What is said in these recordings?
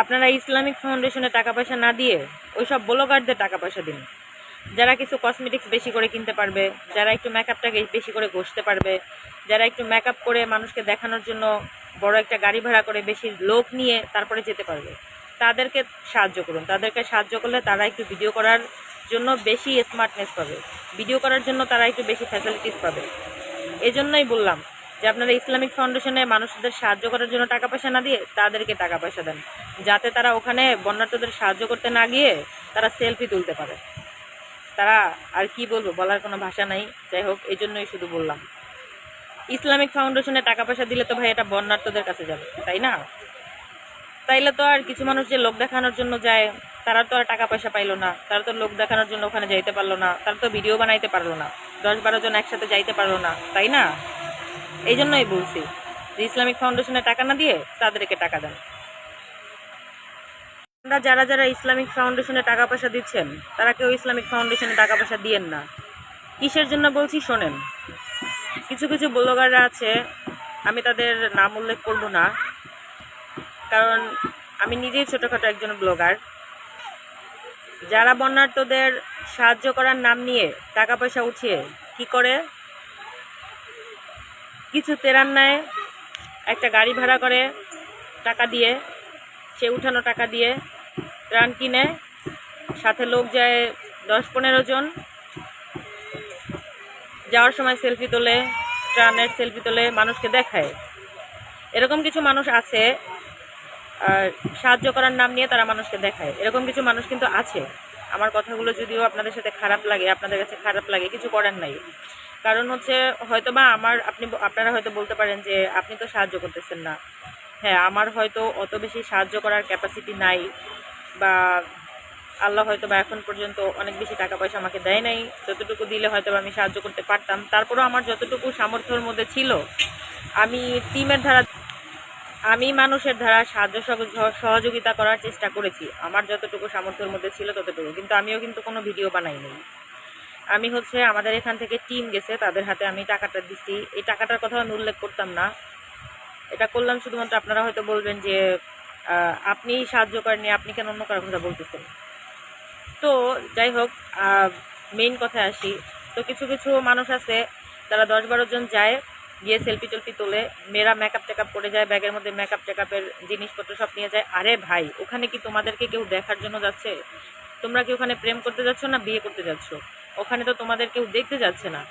আপনারা ইসলামিক ফাউন্ডেশনে টাকা পয়সা না দিয়ে ওইসব ব্লগারদের টাকা পয়সা দিন। যারা কিছু কসমেটিক্স বেশি করে কিনতে পারবে, যারা একটু মেকআপটাকে বেশি করে ঘষতে পারবে, যারা একটু মেকআপ করে মানুষকে দেখানোর জন্য বড় একটা গাড়ি ভাড়া করে বেশি লোক নিয়ে তারপরে যেতে পারবে। তাদেরকে সাহায্য করুন। তাদেরকে সাহায্য করলে তারা একটু ভিডিও করার জন্য বেশি স্মার্টনেস পাবে। ভিডিও করার জন্য তারা একটু বেশি ফ্যাসিলিটিস পাবে। এজন্যই বললাম যে, আপনারা ইসলামিক ফাউন্ডেশনে মানুষদের সাহায্য করার জন্য টাকা পয়সা না দিয়ে তাদেরকে টাকা পয়সা দেন। যাতে তারা ওখানে বন্যার্থদের সাহায্য করতে না গিয়ে তারা সেলফি তুলতে পারে। তারা আর কি বলব, বলার কোনো ভাষা নাই। যাই হোক এই জন্যই শুধু বললাম। ইসলামিক ফাউন্ডেশনে টাকা পয়সা দিলে তো ভাই এটা বন্যার্থদের কাছে যাবে, তাই না? তাইলে তো আর কিছু মানুষ যে লোক দেখানোর জন্য যায়, তারা তো আর টাকা পয়সা পাইলো না। তারা তো লোক দেখানোর জন্য ওখানে যাইতে পারল না। তারা তো ভিডিও বানাইতে পারল না। দশ বারো জন একসাথে যাইতে পারল না, তাই না? এই জন্যই বলছি, যে ইসলামিক ফাউন্ডেশনে টাকা না দিয়ে তাদেরকে টাকা দেন। আমরা যারা যারা ইসলামিক ফাউন্ডেশনে টাকা পয়সা দিচ্ছেন, তারা কেউ ইসলামিক ফাউন্ডেশনে টাকা পয়সা দিয়েন না। কিসের জন্য বলছি, শোনেন। কিছু কিছু ব্লগাররা আছে, আমি তাদের নাম উল্লেখ করব না, কারণ আমি নিজেই ছোটোখাটো একজন ব্লগার। যারা বন্যার্থদের সাহায্য করার নাম নিয়ে টাকা পয়সা উঠিয়ে কি করে? কিছু তেরান নেয় একটা গাড়ি ভাড়া করে টাকা দিয়ে, সে উঠানো টাকা দিয়ে ত্রাণ কিনে, সাথে লোক যায় দশ পনেরো জন। যাওয়ার সময় সেলফি তোলে ট্রানের সেলফি তোলে, মানুষকে দেখায়। এরকম কিছু মানুষ আছে, আর সাহায্য করার নাম নিয়ে তারা মানুষকে দেখায়। এরকম কিছু মানুষ কিন্তু আছে। আমার কথাগুলো যদিও আপনাদের সাথে খারাপ লাগে, আপনাদের কাছে খারাপ লাগে, কিছু করার নাই। কারণ হচ্ছে হয়তো বা আমার, আপনি আপনারা হয়তো বলতে পারেন যে, আপনি তো সাহায্য করতেছেন না। হ্যাঁ আমার হয়তো অত বেশি সাহায্য করার ক্যাপাসিটি নাই। বা আল্লাহ হয়তো বা এখন পর্যন্ত অনেক বেশি টাকা পয়সা আমাকে দেয় নাই। যতটুকু দিলে হয়তো আমি সাহায্য করতে পারতাম। তারপরেও আমার যতটুকু সামর্থ্যের মধ্যে ছিল, আমি টিমের ধারা, আমি মানুষের ধারা সাহায্য সহযোগিতা করার চেষ্টা করেছি। আমার যতটুকু সামর্থ্যের মধ্যে ছিল ততটুকু। কিন্তু আমিও কিন্তু কোনো ভিডিও বানাই বানাইনি আমি হচ্ছে আমাদের এখান থেকে টিম গেছে, তাদের হাতে আমি টাকাটা দিছি। এই টাকাটার কথা আমি উল্লেখ করতাম না। এটা করলাম শুধুমাত্র আপনারা হয়তো বলবেন যে আপনি সাহায্য করেননি আপনি কেন অন্য কারোর কথা বলতেছেন? তো যাই হোক মেইন কথায় আসি। তো কিছু কিছু মানুষ আছে তারা দশ বারো জন যায়, গিয়ে সেলফি টেলফি তোলে। মেয়েরা মেকআপ টেকআপ করে যায় ব্যাগের মধ্যে মেকআপ টেকআপের জিনিসপত্র সব নিয়ে যায়। আরে ভাই, ওখানে কি তোমাদেরকে কেউ দেখার জন্য যাচ্ছে? তোমরা কি ওখানে প্রেম করতে যাচ্ছ না বিয়ে করতে যাচ্ছ? ওখানে তো তোমাদের কেউ দেখতে যাচ্ছে না।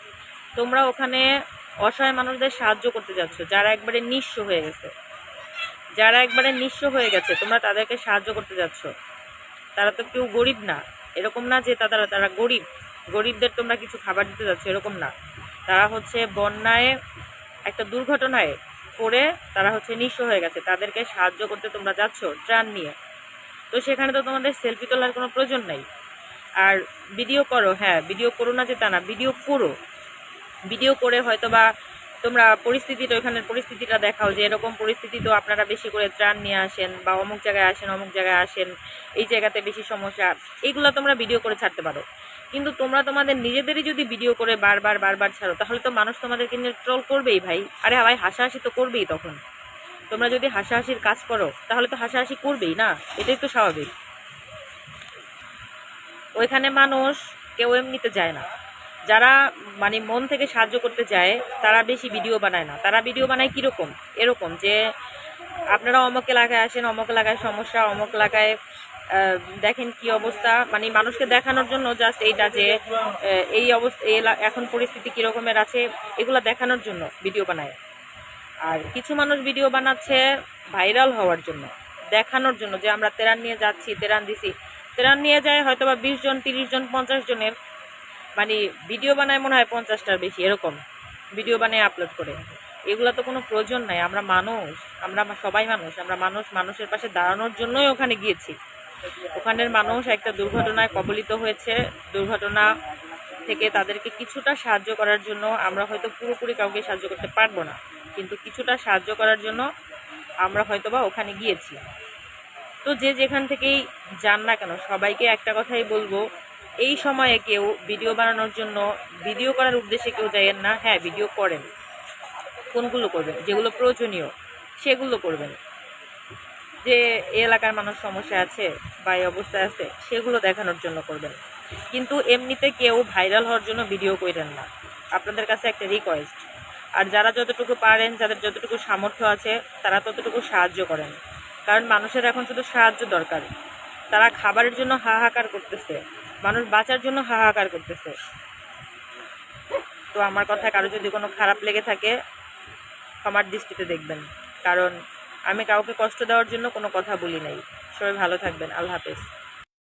তোমরা ওখানে অসহায় মানুষদের সাহায্য করতে যাচ্ছ, যারা একবারে নিঃস্ব হয়ে গেছে। যারা একবারে নিঃস্ব হয়ে গেছে, তোমরা তাদেরকে সাহায্য করতে যাচ্ছ। তারা তো কেউ গরিব না। এরকম না যে তারা তারা গরিব। গরিবদের তোমরা কিছু খাবার দিতে যাচ্ছ, এরকম না। তারা হচ্ছে বন্যায় একটা দুর্ঘটনায় পড়ে তারা হচ্ছে নিঃস্ব হয়ে গেছে। তাদেরকে সাহায্য করতে তোমরা যাচ্ছ, ত্রাণ নিয়ে। তো সেখানে তো তোমাদের সেলফি তোলার কোনো প্রয়োজন নাই। আর ভিডিও করো হ্যাঁ ভিডিও করো না যে তা না ভিডিও করো। ভিডিও করে হয়তো বা তোমরা পরিস্থিতিটা ওইখানের পরিস্থিতিটা দেখাও যে এরকম পরিস্থিতি তো আপনারা বেশি করে ত্রাণ নিয়ে আসেন বা অমুক জায়গায় আসেন, অমুক জায়গায় আসেন, এই জায়গাতে বেশি সমস্যা। এইগুলো তোমরা ভিডিও করে ছাড়তে পারো। কিন্তু তোমরা তোমাদের নিজেদেরই যদি ভিডিও করে বারবার বারবার ছাড়ো, তাহলে তো মানুষ তোমাদেরকে নিয়ে ট্রল করবেই ভাই। আরে ভাই, হাসাহাসি তো করবেই তখন। তোমরা যদি হাসাহাসির কাজ করো, তাহলে তো হাসাহাসি করবেই না? এটাই তো স্বাভাবিক। ওইখানে মানুষ কেউ এমনিতে যায় না। যারা মানে মন থেকে সাহায্য করতে যায়, তারা বেশি ভিডিও বানায় না। তারা ভিডিও বানায় কীরকম? এরকম যে, আপনারা অমুক এলাকায় আসেন, অমুক এলাকায় সমস্যা, অমুক এলাকায় দেখেন কি অবস্থা। মানে মানুষকে দেখানোর জন্য জাস্ট এইটা যে এই অবস্থা এখন পরিস্থিতি কীরকমের আছে, এগুলো দেখানোর জন্য ভিডিও বানায়। আর কিছু মানুষ ভিডিও বানাচ্ছে ভাইরাল হওয়ার জন্য, দেখানোর জন্য যে, আমরা তেরান নিয়ে যাচ্ছি, তেরান দিছি। তেরান নিয়ে যায় হয়তো বা বিশ জন, তিরিশ জন, পঞ্চাশ জনের মানে ভিডিও বানায় মনে হয় পঞ্চাশটার বেশি, এরকম। ভিডিও বানিয়ে আপলোড করে। এগুলো তো কোনো প্রয়োজন নাই, আমরা মানুষ, আমরা সবাই মানুষ, আমরা মানুষ, মানুষের পাশে দাঁড়ানোর জন্যই ওখানে গিয়েছি। ওখানের মানুষ একটা দুর্ঘটনায় কবলিত হয়েছে, দুর্ঘটনা থেকে তাদেরকে কিছুটা সাহায্য করার জন্য আমরা হয়তো পুরোপুরি কাউকে সাহায্য করতে পারব না, কিন্তু কিছুটা সাহায্য করার জন্য আমরা হয়তো বা ওখানে গিয়েছি। তো যে যেখান থেকেই যান না কেন, সবাইকে একটা কথাই বলব এই সময়ে কেউ ভিডিও বানানোর জন্য ভিডিও করার উদ্দেশ্যে কেউ যাইয়েন না। হ্যাঁ ভিডিও করেন। কোনগুলো করবেন? যেগুলো প্রয়োজনীয়, সেগুলো করবেন। যে এলাকার মানুষ সমস্যা আছে বা এই অবস্থায় আছে, সেগুলো দেখানোর জন্য করবেন। কিন্তু এমনিতে কেউ ভাইরাল হওয়ার জন্য ভিডিও করেন না। আপনাদের কাছে একটা রিকোয়েস্ট আর যারা যতটুকু পারেন, যাদের যতটুকু সামর্থ্য আছে, তারা ততটুকু সাহায্য করেন। কারণ মানুষের এখন শুধু সাহায্য দরকার। তারা খাবারের জন্য হাহাকার করতেছে। মানুষ বাঁচার জন্য হাহাকার করতেছে। তো আমার কথা কারও যদি কোনো খারাপ লেগে থাকে, ক্ষমার দৃষ্টিতে দেখবেন। কারণ আমি কাউকে কষ্ট দেওয়ার জন্য কোনো কথা বলি নাই। সবাই ভালো থাকবেন। আল্লাহ হাফেজ।